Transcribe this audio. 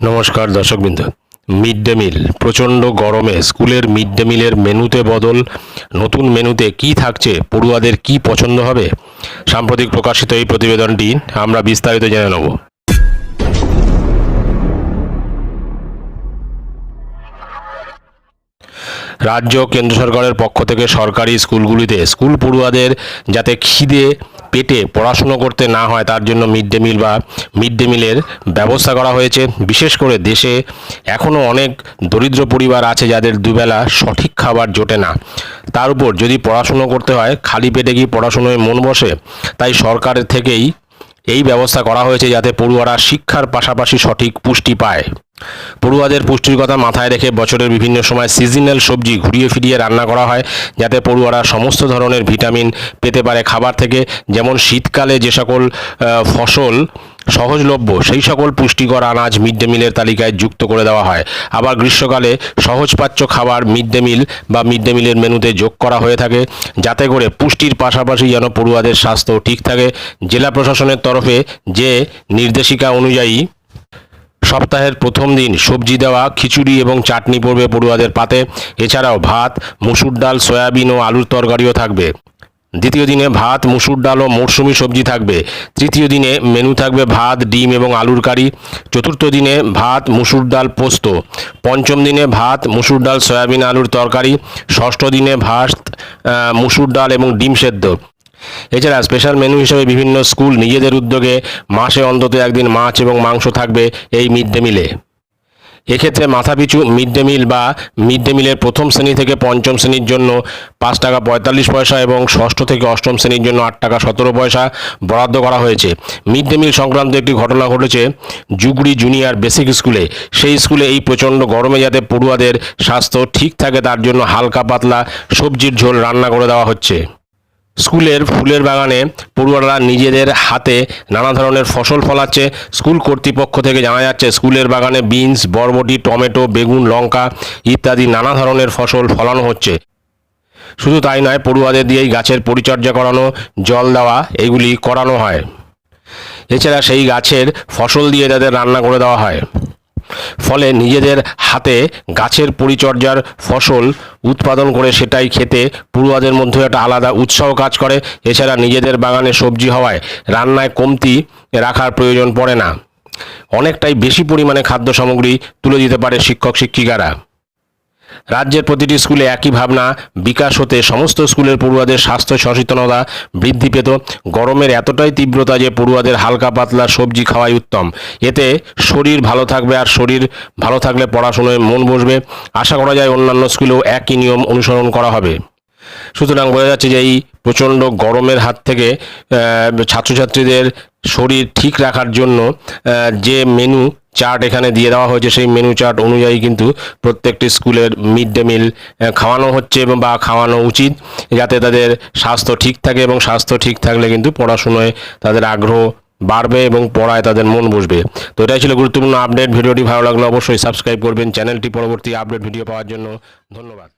নমস্কার দর্শকবৃন্দ। Mid day meal, প্রচণ্ড গরমে স্কুলের মিড ডে মিলের মেনুতে বদল, নতুন মেনুতে কি থাকছে, পড়ুয়াদের কি পছন্দ হবে? সাম্প্রতিক প্রকাশিত এই প্রতিবেদনটি আমরা বিস্তারিত জেনে নেব। রাজ্য কেন্দ্র সরকারের পক্ষ থেকে সরকারি স্কুলগুলিতে স্কুল পড়ুয়াদের যাতে খিদে পেটে পড়াশুনো করতে না হয়, তার জন্য মিড ডে মিল বা মিড ডে মিলের ব্যবস্থা করা হয়েছে। বিশেষ করে দেশে এখনও অনেক দরিদ্র পরিবার আছে যাদের দুবেলা সঠিক খাবার জোটে না। তার উপর যদি পড়াশুনো করতে হয়, খালি পেটে কি পড়াশুনোয় মন বসে? তাই সরকারের থেকেই এই ব্যবস্থা করা হয়েছে যাতে পড়ুয়ারা শিক্ষার পাশাপাশি সঠিক পুষ্টি পায়। পড়ুয়াদের পুষ্টির কথা মাথায় রেখে বছরের বিভিন্ন সময় সিজনাল সবজি ঘুরিয়ে ফিরিয়ে রান্না করা হয়, যাতে পড়ুয়ারা সমস্ত ধরনের ভিটামিন পেতে পারে খাবার থেকে। যেমন শীতকালে যে সকল ফসল সহজলভ্য, সেই সকল পুষ্টিকর আনাজ মিড ডে মিলের তালিকায় যুক্ত করে দেওয়া হয়। আবার গ্রীষ্মকালে সহজপাচ্য খাবার মিড ডে মিল বা মিড ডে মিলের মেনুতে যোগ করা হয়ে থাকে, যাতে করে পুষ্টির পাশাপাশি যেন পড়ুয়াদের স্বাস্থ্য ঠিক থাকে। জেলা প্রশাসনের তরফে যে নির্দেশিকা অনুযায়ী সপ্তাহের প্রথম দিন সবজি দেওয়া, খিচুড়ি এবং চাটনি পড়বে পড়ুয়াদের পাতে। এছাড়াও ভাত, মুসুর ডাল, সয়াবিন ও আলুর তরকারিও থাকবে। দ্বিতীয় দিনে ভাত, মুসুর ডাল ও মরশুমি সবজি থাকবে। তৃতীয় দিনে মেনু থাকবে ভাত, ডিম এবং আলুর কারি। চতুর্থ দিনে ভাত, মুসুর ডাল, পোস্ত। পঞ্চম দিনে ভাত, মুসুর ডাল, সয়াবিন, আলুর তরকারি। ষষ্ঠ দিনে ভাত মুসুর ডাল এবং ডিম সেদ্ধ। এছাড়া স্পেশাল মেনু হিসেবে বিভিন্ন স্কুল নিজেদের উদ্যোগে মাসে অন্তত একদিন মাছ এবং মাংস থাকবে এই মিড ডে মিলে এক্ষেত্রে মাথাপিছু মিড ডে মিল বা মিড ডে মিলের প্রথম শ্রেণি থেকে পঞ্চম শ্রেণির জন্য পাঁচ টাকা পঁয়তাল্লিশ পয়সা এবং ষষ্ঠ থেকে অষ্টম শ্রেণির জন্য আট টাকা সতেরো পয়সা বরাদ্দ করা হয়েছে। মিড ডে মিল সংক্রান্ত একটি ঘটনা ঘটেছে জুগড়ি জুনিয়র বেসিক স্কুলে সেই স্কুলে এই প্রচণ্ড গরমে যাতে পড়ুয়াদের স্বাস্থ্য ঠিক থাকে তার জন্য হালকা পাতলা সবজির ঝোল রান্না করে দেওয়া হচ্ছে। স্কুলের ফুলের বাগানে পড়ুয়ারা নিজেদের হাতে নানা ধরনের ফসল ফলাচ্ছে। স্কুল কর্তৃপক্ষ থেকে জানা যাচ্ছে, স্কুলের বাগানে বিনস, বরবটি, টমেটো, বেগুন, লঙ্কা ইত্যাদি নানা ধরনের ফসল ফলানো হচ্ছে। শুধু তাই নয়, পড়ুয়াদের দিয়েই গাছের পরিচর্যা করানো, জল দেওয়া, এগুলি করানো হয়। এছাড়া সেই গাছের ফসল দিয়ে তাদের রান্না করে দেওয়া হয়। ফলে নিজেদের হাতে গাছের পরিচর্যার ফসল উৎপাদন করে সেটাই খেতে পড়ুয়াদের মধ্যে একটা আলাদা উৎসাহ কাজ করে। এছাড়া নিজেদের বাগানে সবজি হওয়ায় রান্নায় কমতি রাখার প্রয়োজন পড়ে না। অনেকটাই বেশি পরিমাণে খাদ্য সামগ্রী তুলে দিতে পারে শিক্ষক শিক্ষিকারা রাজ্যের প্রতিটি স্কুলে একই ভাবনা, বিকাশ হতে সমস্ত স্কুলের পড়ুয়াদের স্বাস্থ্য সচেতনতা বৃদ্ধি পেত। গরমের এতটাই তীব্রতা যে পড়ুয়াদের হালকা পাতলা সবজি খাওয়াই উত্তম। এতে শরীর ভালো থাকবে আর শরীর ভালো থাকলে পড়াশোনায় মন বসবে। আশা করা যায় অন্যান্য স্কুলেও একই নিয়ম অনুসরণ করা হবে। সুতরাং বোঝা যাচ্ছে যে এই প্রচণ্ড গরমের হাত থেকে ছাত্রছাত্রীদের শরীর ঠিক রাখার জন্য যে মেনু চার্ট এখানে দিয়ে দেওয়া হয়েছে, সেই মেনু চার্ট অনুযায়ী কিন্তু প্রত্যেকটি স্কুলের মিড ডে মিল খাওয়ানো হচ্ছে বা খাওয়ানো উচিত, যাতে তাদের স্বাস্থ্য ঠিক থাকে এবং স্বাস্থ্য ঠিক থাকলে কিন্তু পড়াশুনোয় তাদের আগ্রহ বাড়বে এবং পড়ায় তাদের মন বসবে। তো এটাই ছিল গুরুত্বপূর্ণ আপডেট ভিডিওটি ভালো লাগলে অবশ্যই সাবস্ক্রাইব করবেন। চ্যানেলটি পরবর্তী আপডেট ভিডিও পাওয়ার জন্য ধন্যবাদ।